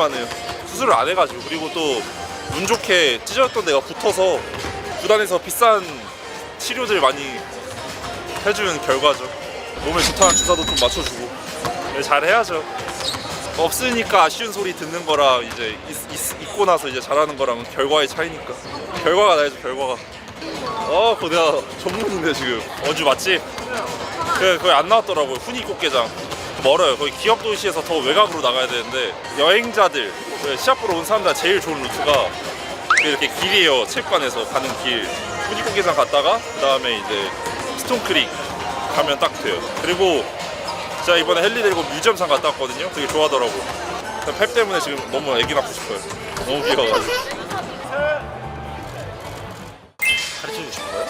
오랜만이네요. 두 달하고 3주 만에요. 수술을 안 해가지고 그리고 또 운 좋게 찢어졌던 데가 붙어서 구단에서 비싼 치료들 많이 해주는 결과죠. 몸에 좋다는 주사도 좀 맞춰주고 네, 잘 해야죠. 없으니까 아쉬운 소리 듣는 거랑 이제 있, 있, 있 고 나서 이제 잘하는 거랑 결과의 차이니까 결과가 나야죠 결과가. 어, 그거 내가 전문인데 지금 어주 맞지? 그 거의 안 나왔더라고요. 훈이 꽃게장 멀어요. 거의 기업 도시에서 더 외곽으로 나가야 되는데 여행자들 그 시합 보러 온 사람들 제일 좋은 루트가 그 이렇게 길이에요. 체육관에서 가는 길. 꽃게장 갔다가 그 다음에 이제 스톤크릭 가면 딱 돼요. 그리고 제가 이번에 헬리 데리고 뮤지엄상 갔다 왔거든요. 되게 좋아하더라고. 펩 때문에 지금 너무 애기 낳고 싶어요. 너무 귀여워가지고. 가르쳐주고 싶어요?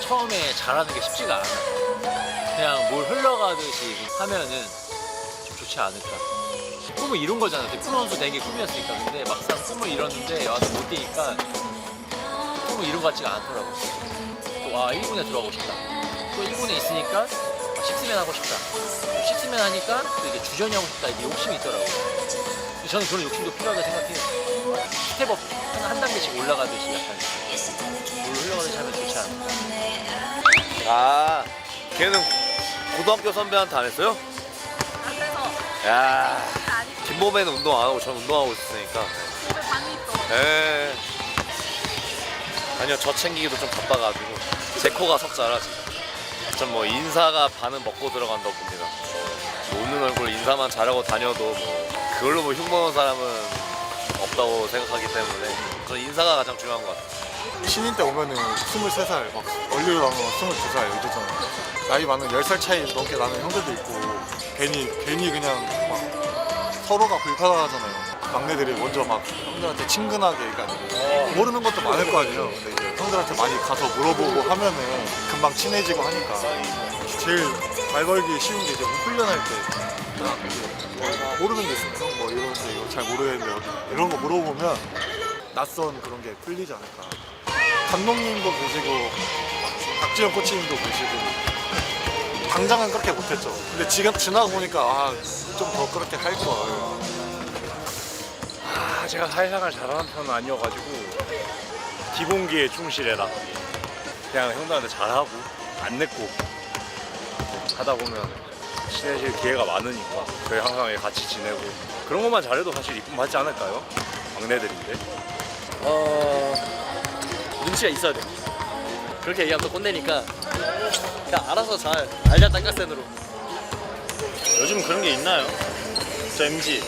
처음에 잘하는 게 쉽지가 않아. 그냥 뭘 흘러가듯이 하면은 좀 좋지 않을까. 꿈을 이룬 거잖아. 프로 선수 되는 게 꿈이었으니까. 근데 막상 꿈을 이뤘는데 와서 못 뛰니까 꿈을 이룬 것 같지가 않더라고. 또, 와, 일본에 들어가고 싶다. 또 일본에 있으니까 식스맨 하고 싶다. 또 식스맨 하니까 또 이게 주전이 하고 싶다. 이게 욕심이 있더라고. 저는 그런 욕심도 필요하다 생각해요. 스텝업 한, 한 단계씩 올라가듯이 약간 물 흘러가듯이 하면 좋지 않을까. 아, 걔는 고등학교 선배한테 안 했어요? 야, 김보배는 운동 안 하고 전 운동하고 있었으니까. 예. 아니요, 저 챙기기도 좀 바빠가지고 제 코가 석자라 지금. 전 뭐 인사가 반은 먹고 들어간다고 봅니다. 뭐 웃는 얼굴 인사만 잘하고 다녀도 뭐 그걸로 뭐 흉보는 사람은 없다고 생각하기 때문에 전 인사가 가장 중요한 것 같아요. 신인 때 오면은 23살, 막 얼리로 나오면 22살 이러잖아요. 나이 많은 10살 차이 넘게 나는 형들도 있고 괜히 괜히 그냥 막 서로가 불편하잖아요. 막내들이 먼저 막 형들한테 친근하게 그러니까 모르는 것도 많을 거 아니에요. 근데 이제 형들한테 많이 가서 물어보고 하면은 금방 친해지고 하니까 제일 말 걸기 쉬운 게 이제 훈련할 때딱 모르는 게 있으면 형뭐 이런데 이거 잘 모르겠는데 어디 이런 거 물어보면 낯선 그런 게 풀리지 않을까. 감독님도 계시고 박지현 코치님도 계시고 당장은 그렇게 못했죠. 근데 지금 지나가 보니까 아 좀 더 그렇게 할 걸. 아, 제가 사회생활 잘하는 편은 아니어가지고 기본기에 충실해라. 그냥 형들한테 잘하고 안 냈고 하다 보면 친해질 기회가 많으니까 저희 항상 같이 지내고 그런 것만 잘해도 사실 이쁨 받지 않을까요? 막내들인데. 어 눈치가 있어야 돼. 그렇게 얘기하면 또 꼰대니까 그냥 알아서 잘 알자 땅가센으로. 요즘 그런 게 있나요? 저 MG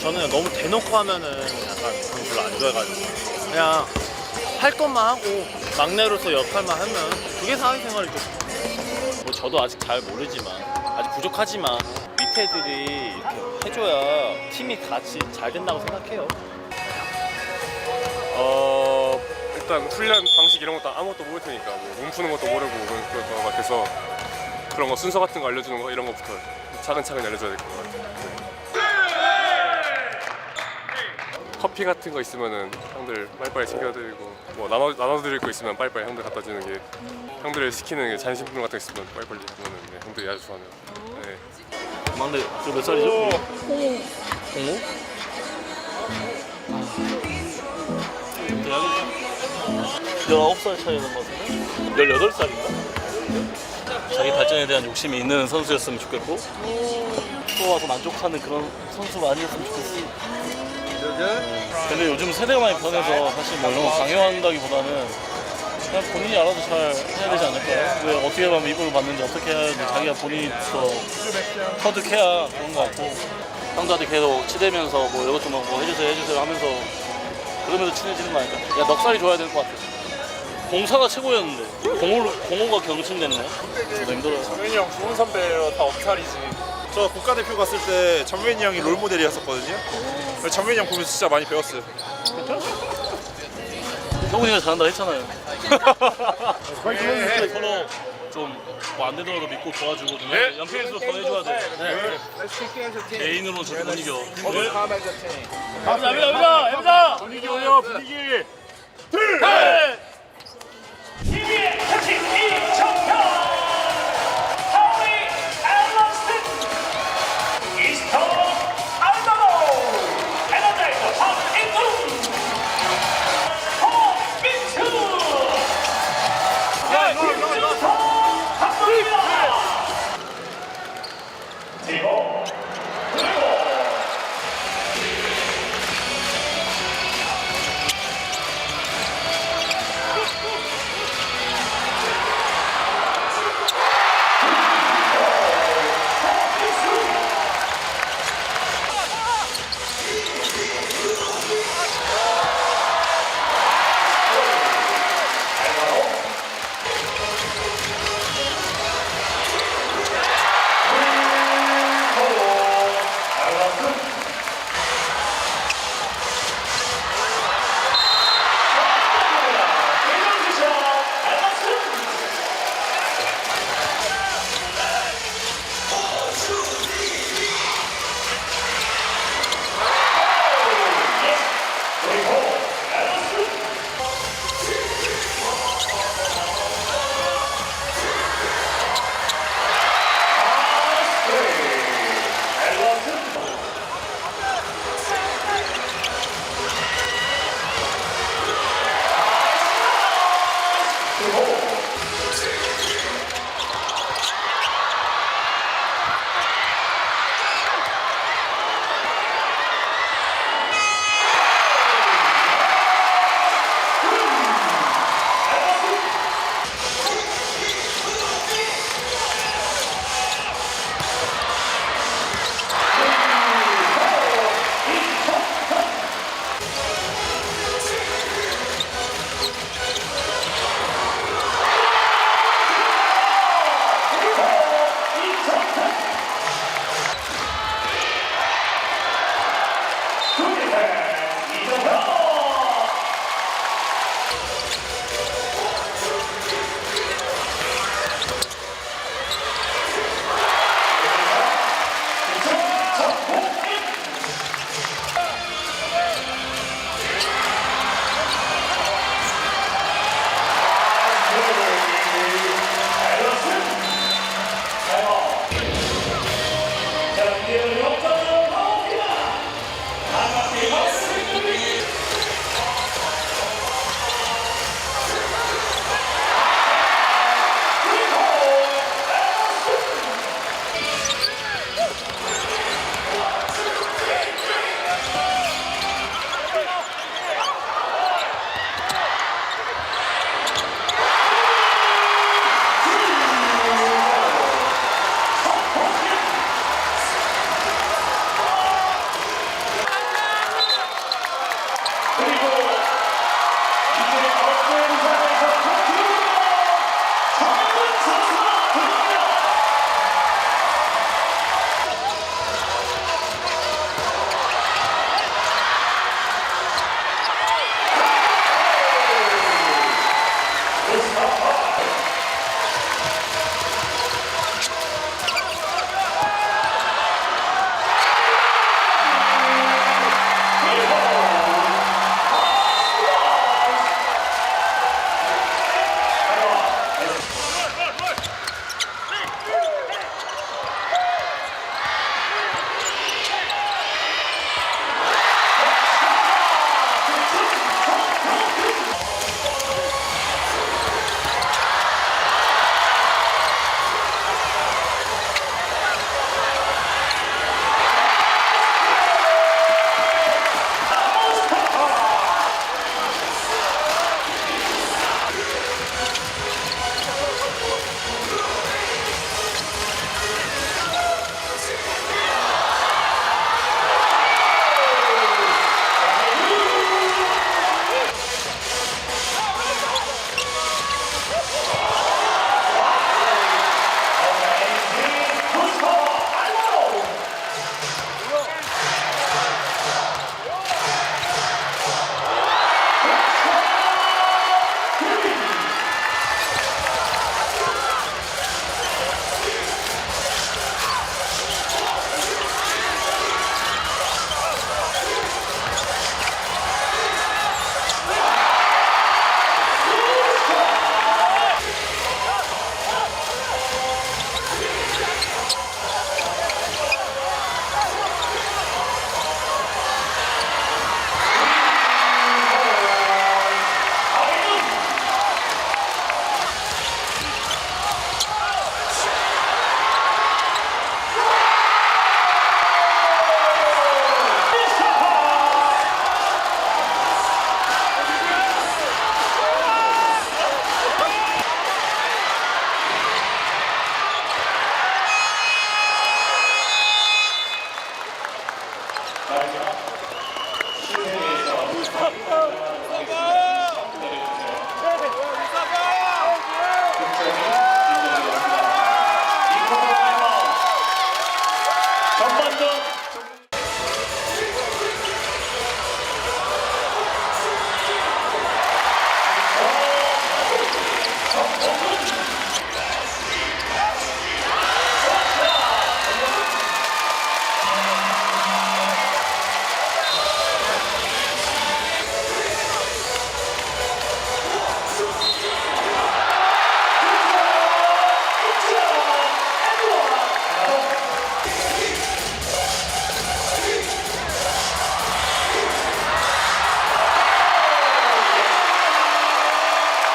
저는 너무 대놓고 하면은 약간 그런 별로 안 좋아해가지고 그냥 할 것만 하고 막내로서 역할만 하면 그게 사회생활이죠 뭐 저도 아직 잘 모르지만 아직 부족하지만 밑에 애들이 이렇게 해줘야 팀이 같이 잘 된다고 생각해요 어 일단 훈련 방식 이런 것도 아무것도 모를 테니까 뭐 몸 푸는 것도 모르고 그럴 것 같아서 그런 거 순서 같은 거 알려주는 거 이런 것부터 차근차근 알려줘야 될 것 같아요. 커피 같은 거 있으면은 형들 빨리빨리 챙겨드리고 뭐 나눠 나눠 드릴 거 있으면 빨리빨리 형들 갖다 주는 게 형들을 시키는 게 잔심품 같은 거 있으면 빨리빨리 하면은 네, 형들이 아주 좋아하는. 네. 막내 몇 살이죠? 공공. 그 19살 차이는 것 같은데? 18살인가? 자기 발전에 대한 욕심이 있는 선수였으면 좋겠고 또 와서 만족하는 그런 선수가 아니었으면 좋겠어 근데 요즘 세대가 많이 변해서 사실 뭐 이런 거 강요한다기보다는 그냥 본인이 알아서 잘 해야 되지 않을까요? 왜 어떻게 하면 입을 받는지 어떻게 해야 되는지 자기가 본인이 더 터득해야 그런 것 같고 형들한테 계속 치대면서 뭐 이것저것 뭐 해주세요 해주세요 하면서 그러면서 친해지는 거 아닐까? 야 넉살이 좋아야 될것 같아 공사가 최고였는데. 공호, 공호가 경승됐네. 저도 힘들어요 전민이 형 좋은 선배예요. 다 억살이지. 저 국가대표 갔을 때 전민이 형이 롤모델이었었거든요. 전민이 형 보면서 진짜 많이 배웠어요. 형훈이가 잘한다 했잖아요. 서로 좀뭐안 되더라도 믿고 도와주고 좀 해. 연필수로 더 해줘야 돼. 개인으로 절대 못 이겨 가보자 가보자 가보자 분위기 올려 분위기. 둘 TV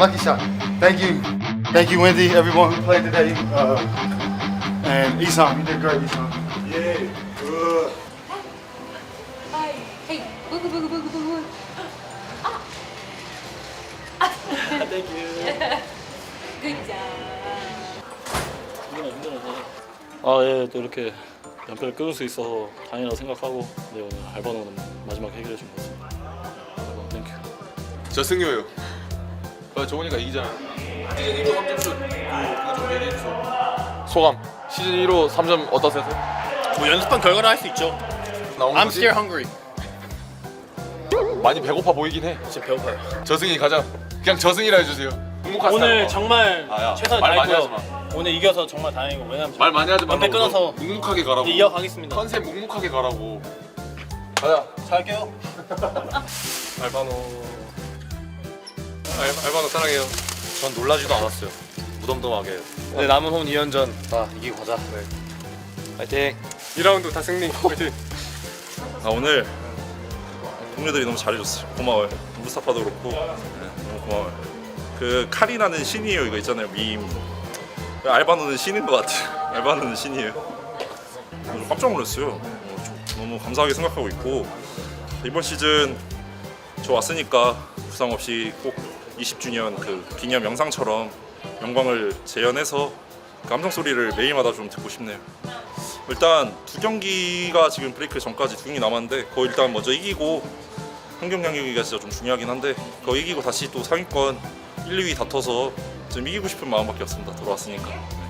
lucky shot. Thank you. Thank you, Wendy, everyone who played today. Uh, and Isan, you did great, Isan. Yeah, good. Hi. Hey, booga booga booga booga. Ah. Thank you. Good job. 아, 예, 또 이렇게 연패를 끊을 수 있어서 다행이라고 생각하고 네, 오늘 알바노는 마지막 해결해 준 것 같습니다. 알바노 땡큐. 저 승효예요. 아, 정훈이가 이기잖아요. 시즌 1호 3점 슛 이거 좀 얘기해 주세요. 소감. 시즌 1호 3점 어떠세요? 뭐 연습한 결과를 할수 있죠. 나온 I'm 거지? still hungry. 많이 배고파 보이긴 해. 지금 배고파요. 저승이 가자. 그냥 저승이라 해주세요. 묵묵한 오늘 스타일. 정말 아, 야. 최선을 말 많이 다했고요. 오늘 이겨서 정말 다행이고 왜냐면 말 많이 하지 말고 끊어서 묵묵하게 가라고. 이제 이어가겠습니다. 컨셉 묵묵하게 가라고. 가자. 잘게요. 알바노 알, 알바노 사랑해요. 전 놀라지도 않았어요. 무덤덤하게. 네, 남은 홈 2연전 다 이기고 가자. 네. 파이팅. 2라운드 다 승리. 화이팅. 아 오늘 동료들이 너무 잘해줬어요. 고마워요. 무스타파도 그렇고 네, 너무 고마워요. 그 카리나는 신이에요 이거 있잖아요 밈. 알바노는 신인 것 같아요. 알바노는 신이에요. 오늘 깜짝 놀랐어요. 어, 좀 너무 감사하게 생각하고 있고 이번 시즌 저 왔으니까 부상 없이 꼭 20주년 그 기념 영상처럼 영광을 재현해서 그 감성 소리를 매일마다 좀 듣고 싶네요. 일단 두 경기가 지금 브레이크 전까지 두 경기 남았는데 그거 일단 먼저 이기고 한경 경기가 진짜 좀 중요하긴 한데 그거 이기고 다시 또 상위권 1, 2위 다퉈서 좀 이기고 싶은 마음밖에 없습니다. 돌아왔으니까.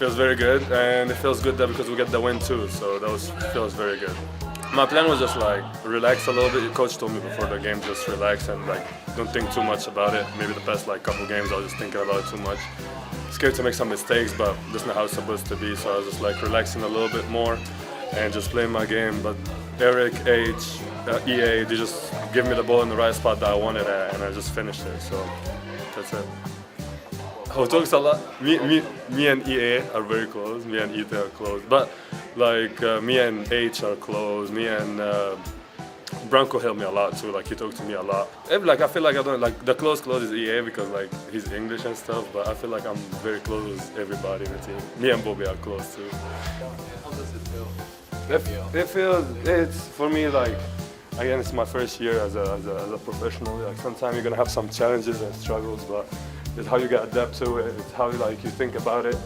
feels very good, and it feels good that because we get the win too. So that was feels very good. My plan was just like relax a little bit. Your coach told me before the game just relax and like don't think too much about it. Maybe the past like couple games I was just thinking about it too much. Scared to make some mistakes, but that's not how it's supposed to be. So I was just like relaxing a little bit more and just playing my game. But Eric, H, uh, EA, they just give me the ball in the right spot that I wanted at, and I just finished it. So that's it. Oh, talks a lot. Me, me, me and EA are very close. Me and Ethan are close. But like uh, me and H are close. Me and uh, Branko helped me a lot too. Like he talked to me a lot. Like I feel like I don't like the close close is EA because like he's English and stuff. But I feel like I'm very close with everybody in the team. Me and Bobby are close too. How does it feel? It, it feels it's for me like again it's my first year as a, as a, as a professional. Like sometimes you're gonna have some challenges and struggles, but it's how you get adapt to it. It's how like you think about it.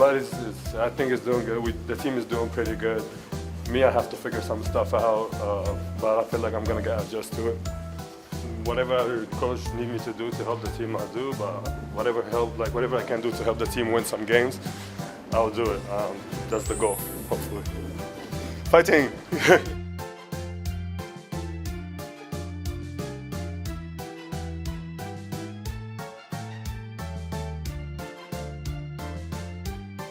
But it's, it's I think it's doing good. We, the team is doing pretty good. Me, I have to figure some stuff out, uh, but I feel like I'm gonna get adjust to it. Whatever coach need me to do to help the team, I'll do. But whatever help, like whatever I can do to help the team win some games, I'll do it. Um, that's the goal, hopefully. Fighting.